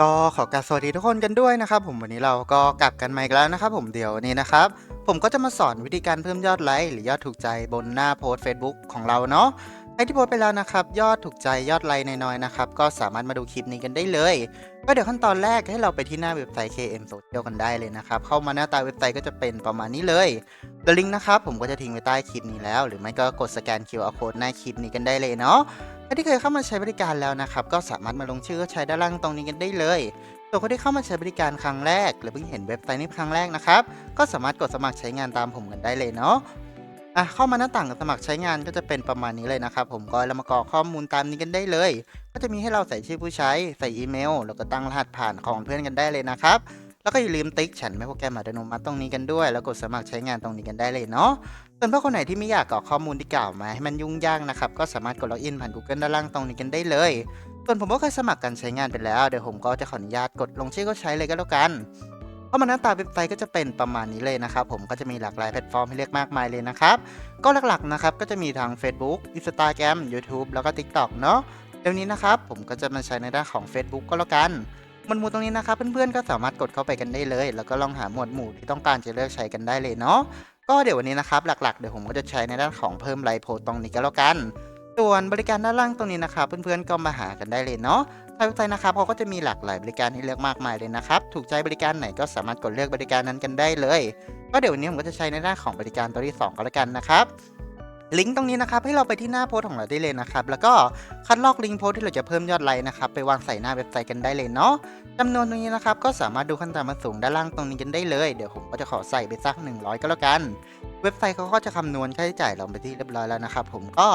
ก็ขอกราบสวัสดีทุกคนกันด้วยนะครับ ผมวันนี้เราก็กลับกันมาอีกแล้วนะครับ ผมเดี๋ยวนี้นะครับ ผมก็จะมาสอนวิธีการเพิ่มยอดไลค์หรือยอดถูกใจบนหน้าโพสต์ Facebook ของเราเนาะใครที่โพสไปแล้วนะครับ ยอดถูกใจยอดไลค์น้อยๆนะครับ ก็สามารถมาดูคลิปนี้กันได้เลย ก็เดี๋ยวขั้นตอนแรกให้เราไปที่หน้าเว็บไซต์ KM Social กันได้เลยนะครับ เข้ามาหน้าตาเว็บไซต์ก็จะเป็นประมาณนี้เลยเดี๋ยวลิงก์นะครับผมก็จะทิ้งไว้ใต้คลิปนี้แล้ว หรือไม่ก็กดสแกน QR code หน้าคลิปนี้กันได้เลยเนาะ ใครที่เคยเข้ามาใช้บริการแล้วนะครับ ก็สามารถมาลงชื่อใช้ด้านล่างตรงนี้กันได้เลยส่วนคนที่เข้ามาใช้บริการครั้งแรก หรือเพิ่งเห็นเว็บไซต์นี้ครั้งแรกนะครับ ก็สามารถกดสมัครใช้งานตามผมกันได้เลยเนาะอะเข้ามาหน้าต่างสมัครใช้งานก็จะเป็นประมาณนี้เลยนะครับ ผมก็เรามากรอกข้อมูลตามนี้กันได้เลย ก็จะมีให้เราใส่ชื่อผู้ใช้ ใส่อีเมล แล้วก็ตั้งรหัสผ่านของเพื่อนกันได้เลยนะครับ แล้วก็อย่าลืมติ๊กฉันไม่โปรแกรมอัตโนมัติตรงนี้กันด้วย แล้วกดสมัครใช้งานตรงนี้กันได้เลยเนาะส่วนเพื่อนคนไหนที่ไม่อยากกรอกข้อมูลที่กล่าวมาให้มันยุ่งยากนะครับก็สามารถกดล็อกอินผ่าน Google ด้านล่างตรงนี้กันได้เลย ส่วนผมก็เคยสมัครการใช้งานไปแล้วเดี๋ยวผมก็จะขออนุญาตกดลงชื่อก็ใช้เลยก็แล้วกันเข้ามาหน้าตาเว็บไซต์ก็จะเป็นประมาณนี้เลยนะครับ ผมก็จะมีหลากหลายแพลตฟอร์มให้เลือกมากมายเลยนะครับ ก็หลักๆนะครับก็จะมีทาง Facebook Instagram YouTube แล้วก็ TikTok เนาะเดี๋ยวนี้นะครับผมก็จะมาใช้ในด้านของ Facebook ก็แล้วกัน หมวดหมู่ตรงนี้นะครับเพื่อนๆก็สามารถกดเข้าไปกันได้เลย แล้วก็ลองหาหมวดหมู่ที่ต้องการจะเลือกใช้กันได้เลยเนาะก็เดี๋ยววันนี้นะครับหลักๆเดี๋ยวผมก็จะใช้ในด้านของเพิ่มไลโพสต์ตรงนี้ก็แล้วกัน ส่วนบริการด้านล่างตรงนี้นะครับเพื่อนๆก็มาหากันได้เลยเนาะทางเว็บไซต์นะครับเขาก็จะมีหลากหลายบริการให้เลือกมากมายเลยนะครับถูกใจบริการไหนก็สามารถกดเลือกบริการนั้นกันได้เลย ก็เดี๋ยววันนี้ผมก็จะใช้ในด้านของบริการตัวที่ 2 ก็แล้วกันนะครับ ลิงก์ตรงนี้นะครับให้เราไปที่หน้าโพสของเราได้เลยนะครับ แล้วก็คัดลอกลิงก์โพสที่เราจะเพิ่มยอดไลค์นะครับไปวางใส่หน้าเว็บไซต์กันได้เลยเนาะจำนวนตรงนี้นะครับก็สามารถดูขั้นตอนมาสูงด้านล่างตรงนี้กันได้เลยเดี๋ยวผมก็จะขอใส่ไปสัก 100 ก็แล้วกัน เว็บไซต์เขาก็จะคำนวณค่าใช้จ่ายเราไปที่เรียบร้อยแล้วนะครับผมก็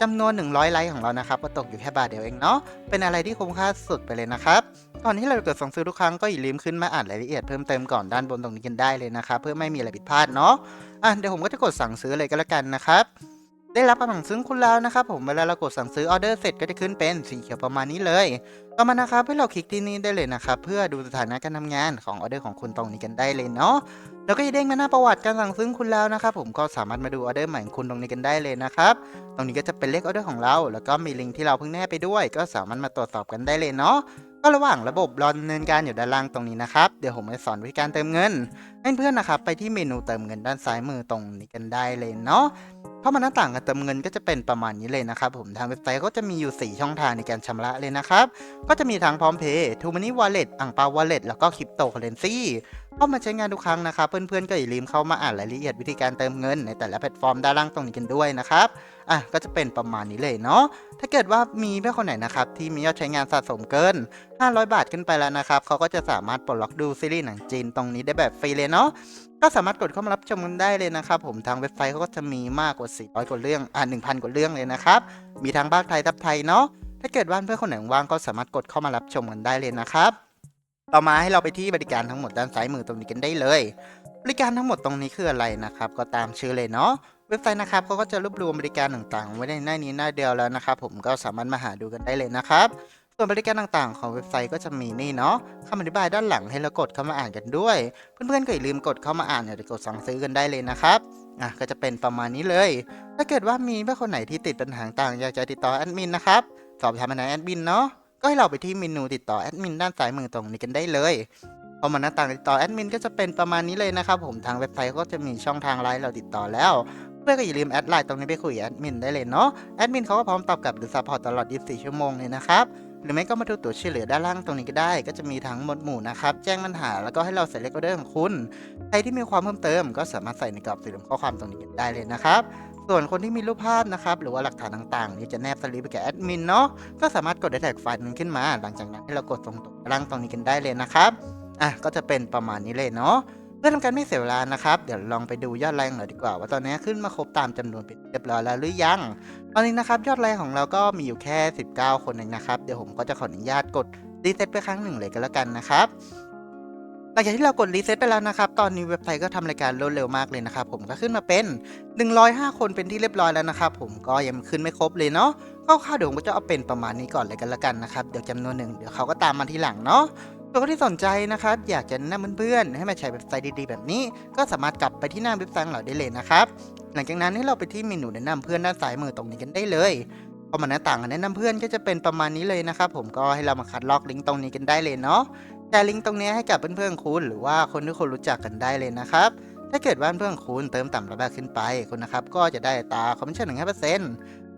จำนวน 100 ไลค์ของเรานะครับก็ตกอยู่แค่บาทเดียวเองเนาะเป็นอะไรที่คุ้มค่าสุดไปเลยนะครับก่อนที่เราจะกดสั่งซื้อทุกครั้งก็อย่าลืมขึ้นมาอ่านรายละเอียดเพิ่มเติมก่อนด้านบนตรงนี้กันได้เลยนะครับเพื่อไม่มีอะไรผิดพลาดเนาะอะเดี๋ยวผมก็จะกดสั่งซื้อเลยก็แล้วกันนะครับ ได้รับคำสั่งซื้อคุณแล้วนะครับผมเวลาเรากดสั่งซื้อออเดอร์เสร็จก็จะขึ้นเป็นสีเขียวประมาณนี้เลย ต่อมานะครับให้เราคลิกที่นี่ได้เลยนะครับเพื่อดูสถานะการทำงานของออเดอร์ของคุณตรงนี้กันได้เลยเนาะแล้วก็จะเด้งมาหน้าประวัติการสั่งซื้อคุณแล้วนะครับผมก็สามารถมาดูออเดอร์ใหม่ของคุณตรงนี้กันได้เลยนะครับตรงนี้ก็จะเป็นเลขออเดอร์ของเรา แล้วก็มีลิงก์ที่เราเพิ่งแนบไปด้วย ก็สามารถมาตรวจสอบกันได้เลยเนาะก็ระหว่างระบบรอดำเนินการอยู่ด้านล่างตรงนี้นะครับ เดี๋ยวผมจะสอนวิธีการเติมเงินให้เพื่อนนะครับ ไปที่เมนูเติมเงินด้านซ้ายมือตรงนี้กันได้เลยเนาะ เข้ามาหน้าต่างการเติมเงินก็จะเป็นประมาณนี้เลยนะครับผมทางเว็บไซต์ก็จะมีอยู่ 4 ช่องทางในการชำระเลยนะครับ ก็จะมีทั้งพร้อมเพย์ทูมันนี่วอลเล็ตอ่างเปาวอลเล็ตแล้วก็คริปโตเคอเรนซีเข้ามาใช้งานทุกครั้งนะครับ เพื่อนๆก็อย่าลืมเข้ามาอ่านรายละเอียดวิธีการเติมเงินในแต่ละแพลตฟอร์มด้านล่างตรงนี้กันด้วยนะครับอะก็จะเป็นประมาณนี้เลยเนาะถ้าเกิดว่ามีเพื่อนคนไหนนะครับที่มียอดใช้งานสะสมเกิน 500 บาทขึ้นไปแล้วนะครับเขาก็จะสามารถปลดล็อกดูซีรีส์หนังจีนตรงนี้ได้แบบฟรีเลยเนาะ ก็สามารถกดเข้ามารับชมกันได้เลยนะครับผมทางเว็บไซต์เขาก็จะมีมากกว่า 400 กว่าเรื่องอ่า1,000 กว่าเรื่องเลยนะครับ มีทั้งภาคไทยทับไทยเนาะถ้าเกิดว่าเพื่อนคนไหนว่างก็สามารถกดเข้ามารับชมกันได้เลยนะครับต่อมาให้เราไปที่บริการทั้งหมดด้านซ้ายมือตรงนี้กันได้เลย บริการทั้งหมดตรงนี้คืออะไรนะครับ ก็ตามชื่อเลยเนาะเว็บไซต์นะครับเขาก็จะรวบรวมบริการต่างๆ ไว้ในหน้านี้หน้าเดียวแล้วนะครับผมก็สามารถมาหาดูกันได้เลยนะครับ ส่วนบริการต่างๆ ของเว็บไซต์ก็จะมีนี่เนาะคำอธิบายด้านหลังให้เรากดเข้ามาอ่านกันด้วย เพื่อนๆก็อย่าลืมกดเข้ามาอ่านอย่าลืมกดสั่งซื้อกันได้เลยนะครับอะก็จะเป็นประมาณนี้เลย ถ้าเกิดว่ามีเพื่อนคนไหนที่ติดปัญหาต่างอยากจะติดต่อแอดมินนะครับสอบถามปัญหาแอดมินเนาะก็ให้เราไปที่เมนูติดต่อแอดมินด้านซ้ายมือตรงนี้กันได้เลยพอมาหน้าต่างติดต่อแอดมินก็จะเป็นประมาณนี้เลยนะครับผมทางเว็บไซต์ก็จะมีช่องทางไลน์เราติดต่อแล้วเพื่อนก็อย่าลืมแอดไลน์ตรงนี้ไปคุยแอดมินได้เลยเนาะแอดมินเขาก็พร้อมตอบกลับหรือซัพพอร์ตตลอด 24 ชั่วโมงเลยนะครับ หรือไม่ก็มาดูตัวช่วยเหลือด้านล่างตรงนี้ก็ได้ ก็จะมีทั้งหมดหมู่นะครับ แจ้งปัญหาแล้วก็ให้เราใส่เลขออเดอร์ของคุณ ใครที่มีความเพิ่มเติม ก็สามารถใส่ในกรอบสี่เหลี่ยมข้อความตรงนี้ได้เลยนะครับส่วนคนที่มีรูปภาพนะครับ หรือว่าหลักฐานต่างๆ นี่จะแนบสลิปไปแกับแอดมินเนาะก็สามารถกดได้แท็กไฟล์นั้นขึ้นมา หลังจากนั้นให้เรากดส่งตรงล่างตรงนี้กันได้เลยนะครับอะก็จะเป็นประมาณนี้เลยเนาะ เพื่อทำการไม่เสียเวลานะครับ เดี๋ยวลองไปดูยอดไลค์ของเราดีกว่า ว่าตอนนี้ขึ้นมาครบตามจำนวนเป็นเรียบร้อยแล้วหรือยัง ตอนนี้นะครับยอดไลค์ของเราก็มีอยู่แค่ 19 คนเองนะครับ เดี๋ยวผมก็จะขออนุญาตกดรีเซ็ตไปครั้งหนึ่งเลยก็แล้วกันนะครับหลังจากที่เรากดรีเซ็ตไปแล้วนะครับ ตอนนี้เว็บไซต์ก็ทำรายการรวดเร็วมากเลยนะครับ ผมก็ขึ้นมาเป็น 105 คนเป็นที่เรียบร้อยแล้วนะครับ ผมก็ยังขึ้นไม่ครบเลยเนาะคร่าวๆเดี๋ยวผมก็จะเอาเป็นประมาณนี้ก่อนเลยกันแล้วกันนะครับ เดี๋ยวจำนวนหนึ่งเดี๋ยวเขาก็ตามมาทีหลังเนาะ ส่วนคนที่สนใจนะครับ อยากจะแนะนำเพื่อนๆ ให้มาใช้เว็บไซต์ดีๆ แบบนี้ ก็สามารถกลับไปที่หน้าเว็บไซต์ของเราได้เลยนะครับ หลังจากนั้นให้เราไปที่เมนูแนะนำเพื่อนด้านซ้ายมือตรงนี้กันได้เลยพอมันหน้าต่างแนะนำเพื่อนก็จะเป็นประมาณนี้เลยนะครับ ผมก็ให้เรามาคัดลอกลิงก์ตรงนี้กันได้เลยเนาะแชร์ลิงก์ตรงนี้ให้กับเพื่อนๆคุณหรือว่าคนที่คุณรู้จักกันได้เลยนะครับถ้าเกิดว่าเพื่อนคุณเติมต่ำระดับขึ้นไปคุณนะครับก็จะได้ตาคอมมิชชั่นหนึ่งห้าเปอร์เซ็นต์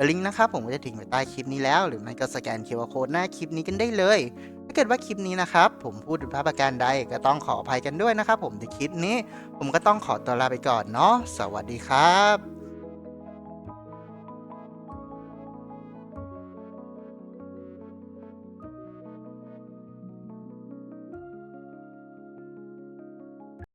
ลิงก์นะครับผมก็จะทิ้งไว้ใต้คลิปนี้แล้ว หรือไม่ก็สแกน QR Code หน้าคลิปนี้กันได้เลยาเกิดว่าคลิปนี้นะครับ ผมพูดผิดภาพประการใดก็ต้องขออภัยกันด้วยนะครับ ผมในคลิปนี้ ผมก็ต้องขอตัวลาไปก่อนเนาะสวัสดีครับ